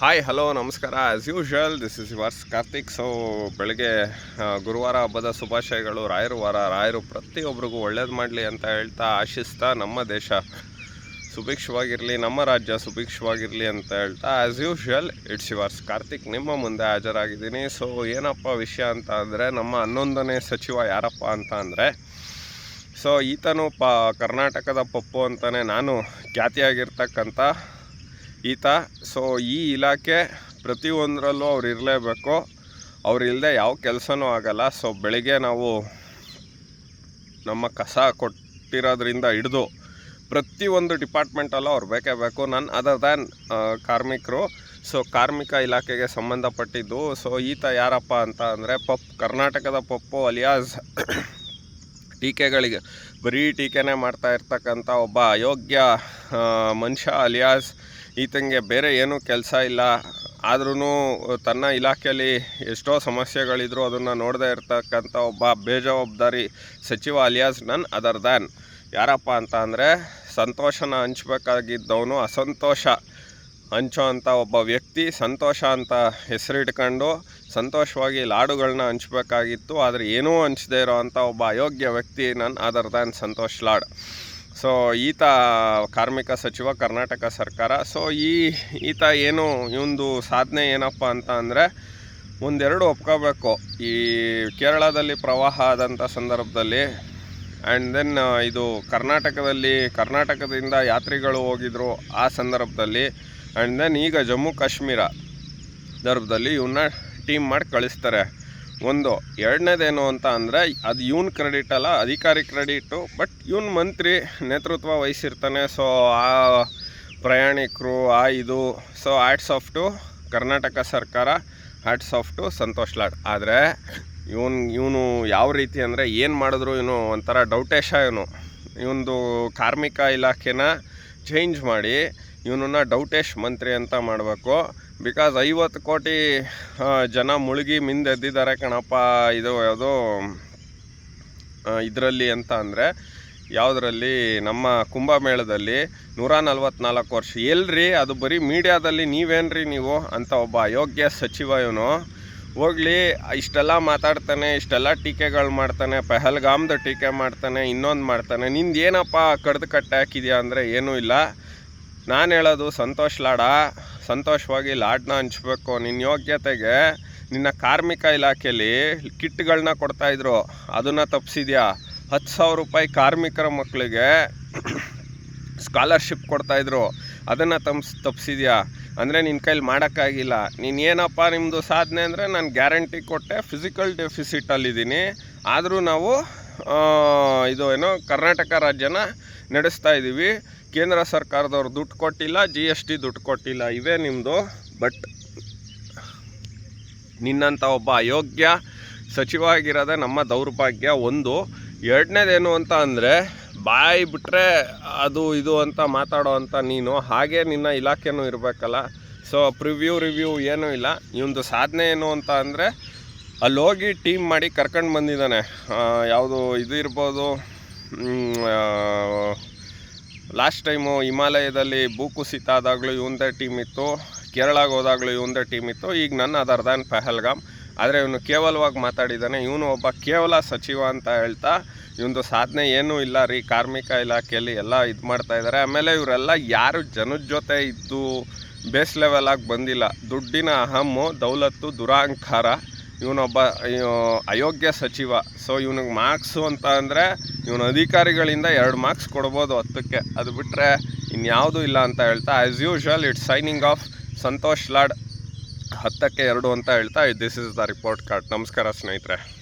Hi hello ನಮಸ್ಕಾರ. As usual this is yours Karthik so ಬೆಳಗ್ಗೆ ಗುರುವಾರ ಹಬ್ಬದ ಶುಭಾಶಯಗಳು. ರಾಯರು ವಾರ, ರಾಯರು ಪ್ರತಿಯೊಬ್ಬರಿಗೂ ಒಳ್ಳೇದು ಮಾಡಲಿ ಅಂತ ಹೇಳ್ತಾ ಆಶಿಸ್ತಾ ನಮ್ಮ ದೇಶ ಸುಭಿಕ್ಷವಾಗಿರಲಿ, ನಮ್ಮ ರಾಜ್ಯ ಸುಭಿಕ್ಷವಾಗಿರಲಿ ಅಂತ ಹೇಳ್ತಾ as usual it's yours Karthik ನಿಮ್ಮ ಮುಂದೆ ಹಾಜರಾಗಿದ್ದೀನಿ. ಸೊ ಏನಪ್ಪ ವಿಷಯ ಅಂತ ಅಂದರೆ, ನಮ್ಮ ಹನ್ನೊಂದನೇ ಸಚಿವ ಯಾರಪ್ಪ ಅಂತ ಅಂದರೆ ಸೊ ಈತನು ಪ, ಕರ್ನಾಟಕದ ಪಪ್ಪು ಅಂತಲೇ ನಾನು ಖ್ಯಾತಿಯಾಗಿರ್ತಕ್ಕಂಥ ಈತ. ಸೊ ಈ ಇಲಾಖೆ ಪ್ರತಿಯೊಂದರಲ್ಲೂ ಅವ್ರು ಇರಲೇಬೇಕು. ಅವ್ರು ಇಲ್ಲದೆ ಯಾವ ಕೆಲಸನೂ ಆಗಲ್ಲ. ಸೊ ಬೆಳಿಗ್ಗೆ ನಾವು ನಮ್ಮ ಕಸ ಕೊಟ್ಟಿರೋದ್ರಿಂದ ಹಿಡಿದು ಪ್ರತಿಯೊಂದು ಡಿಪಾರ್ಟ್ಮೆಂಟಲ್ಲೂ ಅವ್ರು ಬೇಕೇ ಬೇಕು. ನನ್ನ ಅದರ್ ದ್ಯಾನ್ ಕಾರ್ಮಿಕರು. ಸೊ ಕಾರ್ಮಿಕ ಇಲಾಖೆಗೆ ಸಂಬಂಧಪಟ್ಟಿದ್ದು. ಸೊ ಈತ ಯಾರಪ್ಪ ಅಂತ ಅಂದರೆ ಪಪ್, ಕರ್ನಾಟಕದ ಪಪ್ಪು ಅಲಿಯಾಸ್ ಟೀಕೆಗಳಿಗೆ, ಬರೀ ಟೀಕೆನೇ ಮಾಡ್ತಾ ಇರ್ತಕ್ಕಂಥ ಒಬ್ಬ ಅಯೋಗ್ಯ ಮನುಷ್ಯ ಅಲಿಯಾಸ್. ಈತನಿಗೆ ಬೇರೆ ಏನೂ ಕೆಲಸ ಇಲ್ಲ. ಆದ್ರೂ ತನ್ನ ಇಲಾಖೆಯಲ್ಲಿ ಎಷ್ಟೋ ಸಮಸ್ಯೆಗಳಿದ್ರು ಅದನ್ನು ನೋಡದೇ ಇರ್ತಕ್ಕಂಥ ಒಬ್ಬ ಬೇಜವಾಬ್ದಾರಿ ಸಚಿವ ಅಲಿಯಾಸ್ ನನ್ ಅದರ್ ದ್ಯಾನ್. ಯಾರಪ್ಪ ಅಂತ ಅಂದರೆ ಸಂತೋಷನ ಹಂಚ್ಬೇಕಾಗಿದ್ದವನು ಅಸಂತೋಷ. ಹಂಚೋ ಅಂಥ ಒಬ್ಬ ವ್ಯಕ್ತಿ ಸಂತೋಷ ಅಂತ ಹೆಸರಿಟ್ಕೊಂಡು ಸಂತೋಷವಾಗಿ ಲಾಡುಗಳನ್ನ ಹಂಚಬೇಕಾಗಿತ್ತು. ಆದರೆ ಏನೂ ಹಂಚದೇ ಇರೋ ಅಂಥ ಒಬ್ಬ ಅಯೋಗ್ಯ ವ್ಯಕ್ತಿ ನನ್ನ other than Santosh Lad. So ಈತ ಕಾರ್ಮಿಕ ಸಚಿವ, ಕರ್ನಾಟಕ ಸರ್ಕಾರ. ಸೊ ಈ ಈತ ಏನು, ಇವೊಂದು ಸಾಧನೆ ಏನಪ್ಪ ಅಂತ ಅಂದರೆ, ಒಂದೆರಡು ಒಪ್ಕೋಬೇಕು. ಈ ಕೇರಳದಲ್ಲಿ ಪ್ರವಾಹ ಆದಂಥ ಸಂದರ್ಭದಲ್ಲಿ ಆ್ಯಂಡ್ ದೆನ್ ಇದು ಕರ್ನಾಟಕದಲ್ಲಿ, ಕರ್ನಾಟಕದಿಂದ ಯಾತ್ರಿಗಳು ಹೋಗಿದ್ರು ಆ ಸಂದರ್ಭದಲ್ಲಿ ಆ್ಯಂಡ್ ದೆನ್ ಈಗ ಜಮ್ಮು ಕಾಶ್ಮೀರ ಸಂದರ್ಭದಲ್ಲಿ ಇವನ್ನ ಟೀಮ್ ಮಾಡಿ ಕಳಿಸ್ತಾರೆ. ಒಂದು ಎರಡನೇದೇನು ಅಂತ ಅಂದರೆ ಅದು ಇವನ್ ಕ್ರೆಡಿಟ್ ಅಲ್ಲ, ಅಧಿಕಾರಿ ಕ್ರೆಡಿಟು ಬಟ್ ಇವನ್ ಮಂತ್ರಿ ನೇತೃತ್ವ ವಹಿಸಿರ್ತಾನೆ. ಸೊ ಆ ಪ್ರಯಾಣಿಕರು, ಆ ಇದು ಸೊ ಆ್ಯಡ್ಸ್ ಆಫ್ ಕರ್ನಾಟಕ ಸರ್ಕಾರ ಹ್ಯಾಟ್ಸ್ ಆಫ್ ಸಂತೋಷ್ ಲಾಡ್. ಆದರೆ ಇವನ್, ಇವನು ಯಾವ ರೀತಿ ಅಂದರೆ ಏನು ಮಾಡಿದ್ರು ಇವನು ಒಂಥರ ಡೌಟೇಶ ಇವನು. ಇವನದು ಕಾರ್ಮಿಕ ಇಲಾಖೆನ ಚೇಂಜ್ ಮಾಡಿ ಇವನನ್ನ ಡೌಟೇಶ್ ಮಂತ್ರಿ ಅಂತ ಮಾಡಬೇಕು. ಬಿಕಾಸ್ ಐವತ್ತು ಕೋಟಿ ಜನ ಮುಳುಗಿ ಮಿಂದೆದ್ದಿದ್ದಾರೆ ಕಣಪ್ಪ. ಇದು ಯಾವುದೋ ಇದರಲ್ಲಿ ಅಂತ ಅಂದರೆ ಯಾವುದರಲ್ಲಿ, ನಮ್ಮ ಕುಂಭಮೇಳದಲ್ಲಿ ನೂರ ನಲ್ವತ್ನಾಲ್ಕು ವರ್ಷ. ಎಲ್ರಿ, ಅದು ಬರೀ ಮೀಡಿಯಾದಲ್ಲಿ ನೀವೇನ್ರಿ ನೀವು ಅಂತ ಒಬ್ಬ ಅಯೋಗ್ಯ ಸಚಿವ ಇವನು ಹೋಗ್ಲಿ, ಇಷ್ಟೆಲ್ಲ ಮಾತಾಡ್ತಾನೆ, ಇಷ್ಟೆಲ್ಲ ಟೀಕೆಗಳು ಮಾಡ್ತಾನೆ, ಪೆಹಲ್ಗಾಮ್ದು ಟೀಕೆ ಮಾಡ್ತಾನೆ, ಇನ್ನೊಂದು ಮಾಡ್ತಾನೆ. ನಿಂದು ಏನಪ್ಪ ಕಡ್ದು ಕಟ್ಟೆ ಹಾಕಿದ್ಯಾ ಅಂದರೆ ಏನೂ ಇಲ್ಲ. ನಾನು ಹೇಳೋದು ಸಂತೋಷ್ ಲಾಡ. ಸಂತೋಷವಾಗಿ ಲಾಡ್ನ ಹಂಚ್ಬೇಕು. ನಿನ್ನ ಯೋಗ್ಯತೆಗೆ ನಿನ್ನ ಕಾರ್ಮಿಕ ಇಲಾಖೆಯಲ್ಲಿ ಕಿಟ್ಗಳನ್ನ ಕೊಡ್ತಾಯಿದ್ರು ಅದನ್ನು ತಪ್ಪಿಸಿದ್ಯಾ ಹತ್ತು ಸಾವಿರ ರೂಪಾಯಿ ಕಾರ್ಮಿಕರ ಮಕ್ಕಳಿಗೆ ಸ್ಕಾಲರ್ಶಿಪ್ ಕೊಡ್ತಾಯಿದ್ರು ಅದನ್ನು ತಪ್ಸ್ ತಪ್ಪಿಸಿದ್ಯಾ ಅಂದರೆ ನಿನ್ನ ಕೈಲಿ ಮಾಡೋಕ್ಕಾಗಿಲ್ಲ. ನೀನು ಏನಪ್ಪ ನಿಮ್ಮದು ಸಾಧನೆ ಅಂದರೆ ನಾನು ಗ್ಯಾರಂಟಿ ಕೊಟ್ಟೆ, ಫಿಸಿಕಲ್ ಡೆಫಿಸಿಟಲ್ಲಿದ್ದೀನಿ. ಆದರೂ ನಾವು ಇದು, ಏನೋ ಕರ್ನಾಟಕ ರಾಜ್ಯನ ನಡೆಸ್ತಾ ಇದ್ದೀವಿ ಕೇಂದ್ರ ಸರ್ಕಾರದವ್ರು ದುಡ್ಡು ಕೊಟ್ಟಿಲ್ಲ ಜಿ ಎಸ್ ಟಿ ದುಡ್ಡು ಕೊಟ್ಟಿಲ್ಲ, ಇವೇ ನಿಮ್ಮದು ಬಟ್ ನಿನ್ನಂಥ ಒಬ್ಬ ಅಯೋಗ್ಯ ಸಚಿವ ಆಗಿರೋದೇ ನಮ್ಮ ದೌರ್ಭಾಗ್ಯ ಒಂದು. ಎರಡನೇದೇನು ಅಂತ ಅಂದರೆ, ಬಾಯಿ ಬಿಟ್ಟರೆ ಅದು ಇದು ಅಂತ ಮಾತಾಡೋ ಅಂತ ನೀನು. ಹಾಗೆ ನಿನ್ನ ಇಲಾಖೆನೂ ಇರಬೇಕಲ್ಲ. ಸೊ ಪ್ರಿವ್ಯೂ ರಿವ್ಯೂ ಏನೂ ಇಲ್ಲ. ಇವಂದು ಸಾಧನೆ ಏನು ಅಂತ ಅಂದರೆ ಅಲ್ಲಿ ಹೋಗಿ ಟೀಮ್ ಮಾಡಿ ಕರ್ಕೊಂಡು ಬಂದಿದ್ದಾನೆ. ಯಾವುದು ಇದು ಇರ್ಬೋದು ಲಾಸ್ಟ್ ಟೈಮು ಹಿಮಾಲಯದಲ್ಲಿ ಭೂಕುಸಿತ ಆದಾಗಲೂ ಇವಂದೇ ಟೀಮ್ ಇತ್ತು, ಕೇರಳಗೆ ಹೋದಾಗಲೂ ಇವಂದೇ ಟೀಮ್ ಇತ್ತು. ಈಗ ನನ್ನ ಅದರ್ದಾನ್ ಪಹಲ್ಗಾಮ್. ಆದರೆ ಇವನು ಕೇವಲವಾಗಿ ಮಾತಾಡಿದ್ದಾನೆ ಇವನು ಒಬ್ಬ ಕೇವಲ ಸಚಿವ ಅಂತ ಹೇಳ್ತಾ ಇವಂದು ಸಾಧನೆ ಏನೂ ಇಲ್ಲ ರೀ. ಕಾರ್ಮಿಕ ಇಲಾಖೆಯಲ್ಲಿ ಎಲ್ಲ ಇದು ಮಾಡ್ತಾ ಇದ್ದಾರೆ ಆಮೇಲೆ ಇವರೆಲ್ಲ ಯಾರು ಜನದ ಜೊತೆ ಇದ್ದು ಬೇಸ್ ಲೆವೆಲಾಗಿ ಬಂದಿಲ್ಲ. ದುಡ್ಡಿನ ಅಹಮ್ಮು, ದೌಲತ್ತು ದುರಹಂಕಾರ ಇವನೊಬ್ಬ ಇವ- ಅಯೋಗ್ಯ ಸಚಿವ. ಸೊ ಇವನಿಗೆ ಮಾರ್ಕ್ಸು ಅಂತ ಅಂದರೆ ಇವನ ಅಧಿಕಾರಿಗಳಿಂದ ಎರಡು ಮಾರ್ಕ್ಸ್ ಕೊಡ್ಬೋದು ಹತ್ತಕ್ಕೆ. ಅದು ಬಿಟ್ಟರೆ ಇನ್ಯಾವುದೂ ಇಲ್ಲ ಅಂತ ಹೇಳ್ತಾ as usual it's signing off Santosh Lad ಹತ್ತಕ್ಕೆ ಎರಡು ಅಂತ ಹೇಳ್ತಾ this is the report card ನಮಸ್ಕಾರ ಸ್ನೇಹಿತರೆ.